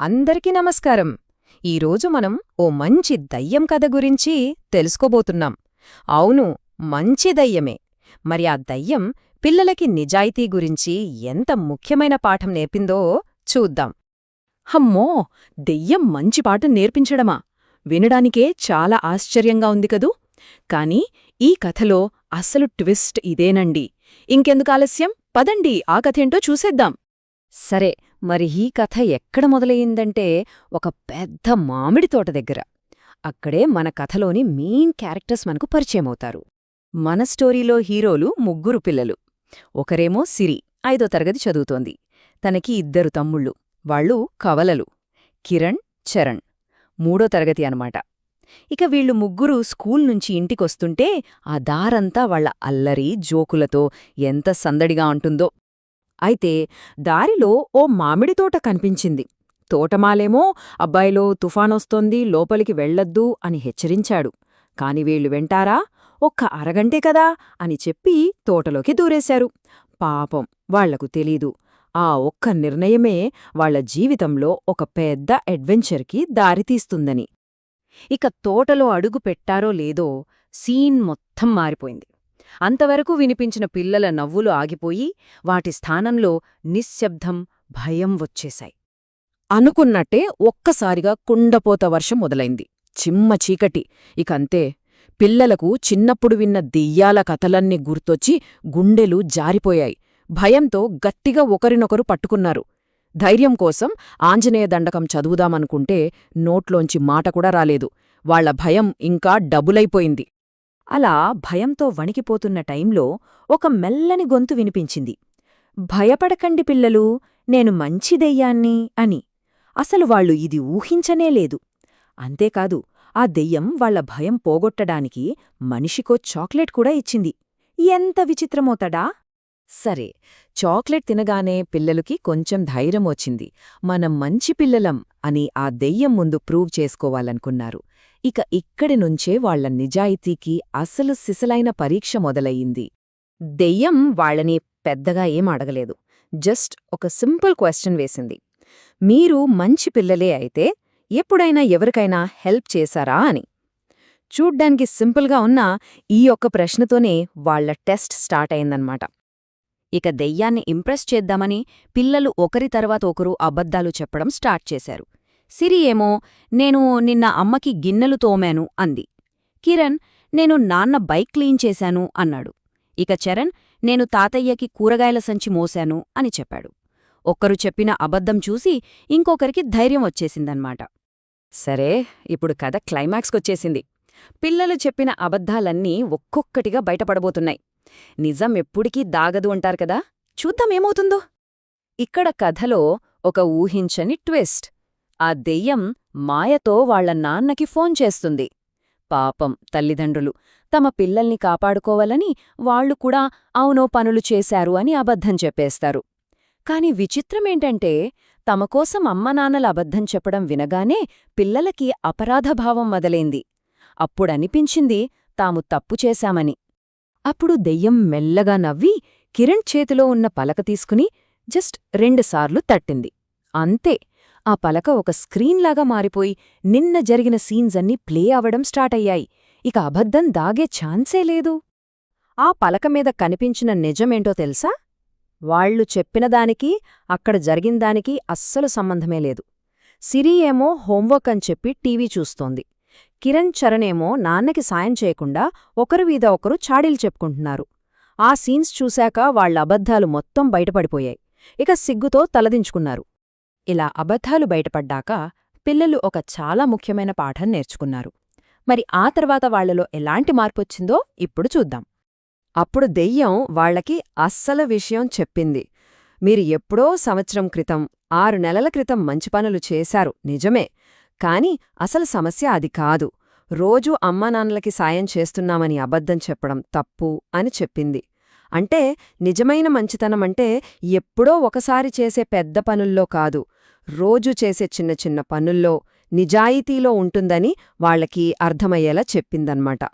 అందరికీ నమస్కారం. ఈరోజు మనం ఓ మంచి దయ్యం కథ గురించి తెలుసుకోబోతున్నాం. అవును మంచి దయ్యమే. మరి ఆ దయ్యం పిల్లలకి నిజాయితీ గురించి ఎంత ముఖ్యమైన పాఠం నేర్పిందో చూద్దాం. హమ్మో దెయ్యం మంచి పాఠం నేర్పించడమా? వినడానికే చాలా ఆశ్చర్యంగా ఉంది కదూ? కాని ఈ కథలో అసలు ట్విస్ట్ ఇదేనండి. ఇంకెందుకు ఆలస్యం? పదండి ఆ కథేంటో చూసేద్దాం. సరే మరి ఈ కథ ఎక్కడ మొదలయ్యిందంటే ఒక పెద్ద మామిడి తోట దగ్గర. అక్కడే మన కథలోని మెయిన్ క్యారెక్టర్స్ మనకు పరిచయమవుతారు మన స్టోరీలో హీరోలు ముగ్గురు పిల్లలు. ఒకరేమో సిరి ఐదో తరగతి చదువుతోంది. తనకి ఇద్దరు తమ్ముళ్ళు. వాళ్ళు కవలలు. కిరణ్ చరణ్. మూడో తరగతి అనమాట. ఇక వీళ్ళు ముగ్గురు స్కూల్ నుంచి ఇంటికొస్తుంటే ఆ దారంతా వాళ్ళ అల్లరి జోకులతో ఎంత సందడిగా ఉంటుందో. అయితే దారిలో ఓ మామిడి తోట కనిపించింది. తోటమాలేమో అబ్బాయిలో తుఫానొస్తోంది లోపలికి వెళ్ళొద్దు అని హెచ్చరించాడు. కాని వీళ్ళు వెంటారా? ఒక్క అరగంటే కదా అని చెప్పి తోటలోకి దూరేశారు. పాపం వాళ్ళకు తెలీదు. ఆ ఒక్క నిర్ణయమే వాళ్ళ జీవితంలో ఒక పెద్ద అడ్వెంచర్కి దారితీస్తుందని. ఇక తోటలో అడుగు పెట్టారో లేదో సీన్ మొత్తం మారిపోయింది. అంతవరకు వినిపించిన పిల్లల నవ్వులు ఆగిపోయి వాటి స్థానంలో నిశ్శబ్దం భయం వచ్చేశాయి. అనుకున్నట్టే ఒక్కసారిగా కుండపోత వర్షం మొదలైంది. చిమ్మ చీకటి. ఇకంతే పిల్లలకు చిన్నప్పుడు విన్న దెయ్యాల కథలన్నీ గుర్తొచ్చి గుండెలు జారిపోయాయి. భయంతో గట్టిగా ఒకరినొకరు పట్టుకున్నారు. ధైర్యం కోసం ఆంజనేయ దండకం చదువుదామనుకుంటే నోట్లోంచి మాట కూడా రాలేదు. వాళ్ళ భయం ఇంకా డబులైపోయింది. అలా భయంతో వణికిపోతున్న టైంలో ఒక మెల్లని గొంతు వినిపించింది. భయపడకండి పిల్లలు నేను మంచి దెయ్యాన్ని అని. అసలు వాళ్ళు ఇది ఊహించనే లేదు. అంతేకాదు ఆ దెయ్యం వాళ్ళ భయం పోగొట్టడానికి మనిషికో చాక్లెట్ కూడా ఇచ్చింది. ఎంత విచిత్రమోతడా! సరే చాక్లెట్ తినగానే పిల్లలకి కొంచెం ధైర్యం వచ్చింది. మనం మంచి పిల్లలం అని ఆ దెయ్యం ముందు ప్రూవ్ చేసుకోవాలనుకున్నారు. ఇక ఇక్కడి నుంచే వాళ్ళ నిజాయితీకి అసలు సిసలైన పరీక్ష మొదలయ్యింది. దెయ్యం వాళ్ళని పెద్దగా ఏం అడగలేదు. జస్ట్ ఒక సింపుల్ క్వశ్చన్ వేసింది. మీరు మంచి పిల్లలే అయితే ఎప్పుడైనా ఎవరికైనా హెల్ప్ చేశారా అని. చూడ్డానికి సింపుల్గా ఉన్నా ఈ ఒక్క ప్రశ్నతోనే వాళ్ళ టెస్ట్ స్టార్ట్ అయిందన్నమాట. ఇక దెయ్యాన్ని ఇంప్రెస్ చేద్దామని పిల్లలు ఒకరి తర్వాత ఒకరు అబద్ధాలు చెప్పడం స్టార్ట్ చేశారు. సిరి ఏమో నేను నిన్న అమ్మకి గిన్నెలు తోమాను అంది. కిరణ్ నేను నాన్న బైక్ క్లీన్ చేశాను అన్నాడు. ఇక చరణ్ నేను తాతయ్యకి కూరగాయల సంచి మోశాను అని చెప్పాడు. ఒక్కరు చెప్పిన అబద్ధం చూసి ఇంకొకరికి ధైర్యం వచ్చేసిందన్నమాట సరే ఇప్పుడు కథ క్లైమాక్స్కొచ్చేసింది. పిల్లలు చెప్పిన అబద్ధాలన్నీ ఒక్కొక్కటిగా బయటపడబోతున్నాయి. నిజం ఎప్పుడికీ దాగదు అంటారు కదా? చూద్దామేమవుతుందో ఇక్కడ కథలో ఒక ఊహించని ట్విస్ట్. ఆ దెయ్యం మాయతో వాళ్ళ నాన్నకి ఫోన్ చేస్తుంది. పాపం తల్లిదండ్రులు తమ పిల్లల్ని కాపాడుకోవాలని వాళ్ళు కూడా అవునో పనులు చేశారు అని అబద్ధం చెప్పేస్తారు. కాని విచిత్రమేంటంటే తమకోసం అమ్మనాన్నల అబద్ధం చెప్పడం వినగానే పిల్లలకి అపరాధభావం మొదలైంది. అప్పుడనిపించింది తాము తప్పు చేశామని. అప్పుడు దెయ్యం మెల్లగా నవ్వి కిరణ్ చేతిలో ఉన్న పలక తీసుకుని జస్ట్ రెండుసార్లు తట్టింది. అంతే ఆ పలక ఒక స్క్రీన్లాగా మారిపోయి నిన్న జరిగిన సీన్స్ అన్నీ ప్లే అవడం స్టార్ట్ అయ్యాయి. ఇక అబద్ధం దాగే ఛాన్సే లేదు. ఆ పలక మీద కనిపించిన నిజమేంటో తెలుసా? వాళ్ళు చెప్పినదానికి అక్కడ జరిగిందానికి అస్సలు సంబంధమే లేదు. సిరి ఏమో హోంవర్క్ అని చెప్పి టీవీ చూస్తోంది. కిరణ్ చరణేమో నాన్నకి సాయం చేయకుండా ఒకరి మీద ఒకరు చాడీలు చెప్పుకుంటున్నారు. ఆ సీన్స్ చూశాక వాళ్ళ అబద్ధాలు మొత్తం బయటపడిపోయాయి. ఇక సిగ్గుతో తలదించుకున్నారు. ఇలా అబద్ధాలు బయటపడ్డాక పిల్లలు ఒక చాలా ముఖ్యమైన పాఠం నేర్చుకున్నారు. మరి ఆ తర్వాత వాళ్ళలో ఎలాంటి మార్పొచ్చిందో ఇప్పుడు చూద్దాం. అప్పుడు దెయ్యం వాళ్ళకి అస్సల విషయం చెప్పింది. మీరు ఎప్పుడో సంవత్సరం క్రితం ఆరు నెలల క్రితం మంచి పనులు చేశారు నిజమే. కాని అసలు సమస్య అది కాదు. రోజూ అమ్మానాన్నలకి సాయం చేస్తున్నామని అబద్ధం చెప్పడం తప్పు అని చెప్పింది. అంటే నిజమైన మంచితనమంటే ఎప్పుడో ఒకసారి చేసే పెద్ద పనుల్లో కాదు. రోజు చేసే చిన్న చిన్న పనుల్లో నిజాయితీలో ఉంటుందని వాళ్ళకి అర్థమయ్యేలా చెప్పిందన్నమాట.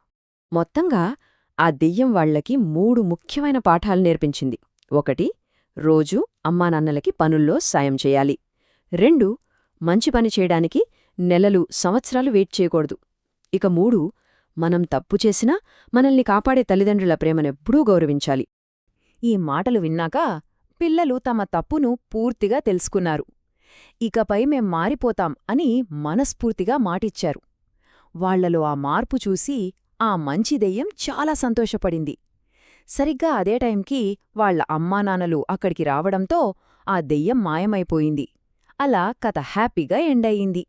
మొత్తంగా ఆ దెయ్యం వాళ్ళకి మూడు ముఖ్యమైన పాఠాలు నేర్పించింది. ఒకటి రోజూ అమ్మానాన్నలకి పనుల్లో సాయం చేయాలి. రెండు మంచి పని చేయడానికి నెలలు సంవత్సరాలు వెయిట్ చేయకూడదు. ఇక మూడు మనం తప్పు చేసినా మనల్ని కాపాడే తల్లిదండ్రుల ప్రేమనెప్పుడూ గౌరవించాలి. ఈ మాటలు విన్నాక పిల్లలు తమ తప్పును పూర్తిగా తెలుసుకున్నారు. ఇకపై మేం మారిపోతాం అని మనస్ఫూర్తిగా మాటిచ్చారు. వాళ్ళలో ఆ మార్పు చూసి ఆ మంచి దెయ్యం చాలా సంతోషపడింది. సరిగ్గా అదే టైంకి వాళ్ళ అమ్మానాన్నలు అక్కడికి రావడంతో ఆ దెయ్యం మాయమైపోయింది. అలా కథ హ్యాపీగా ఎండయింది.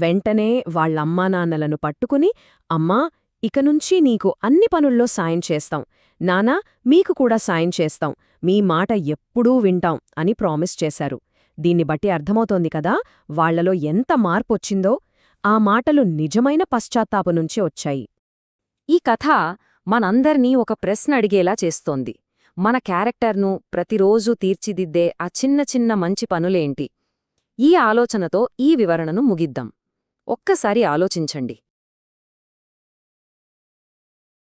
వెంటనే వాళ్ళమ్మానాన్నలను పట్టుకుని అమ్మా ఇకనుంచి నీకు అన్ని పనుల్లో సాయం చేస్తాం. నానా మీకు కూడా సాయం చేస్తాం. మీ మాట ఎప్పుడూ వింటాం అని ప్రామిస్ చేశారు. దీన్ని బట్టి అర్థమవుతోంది కదా వాళ్ళలో ఎంత మార్పొచ్చిందో. ఆ మాటలు నిజమైన పశ్చాత్తాప నుంచి వచ్చాయి. ఈ కథ మనందర్నీ ఒక ప్రశ్న అడిగేలా చేస్తోంది. మన క్యారెక్టర్ను ప్రతిరోజూ తీర్చిదిద్దే ఆ చిన్న చిన్న మంచి పనులేంటి? ఈ ఆలోచనతో ఈ వివరణను ముగిద్దాం. ఒక్కసారి ఆలోచించండి.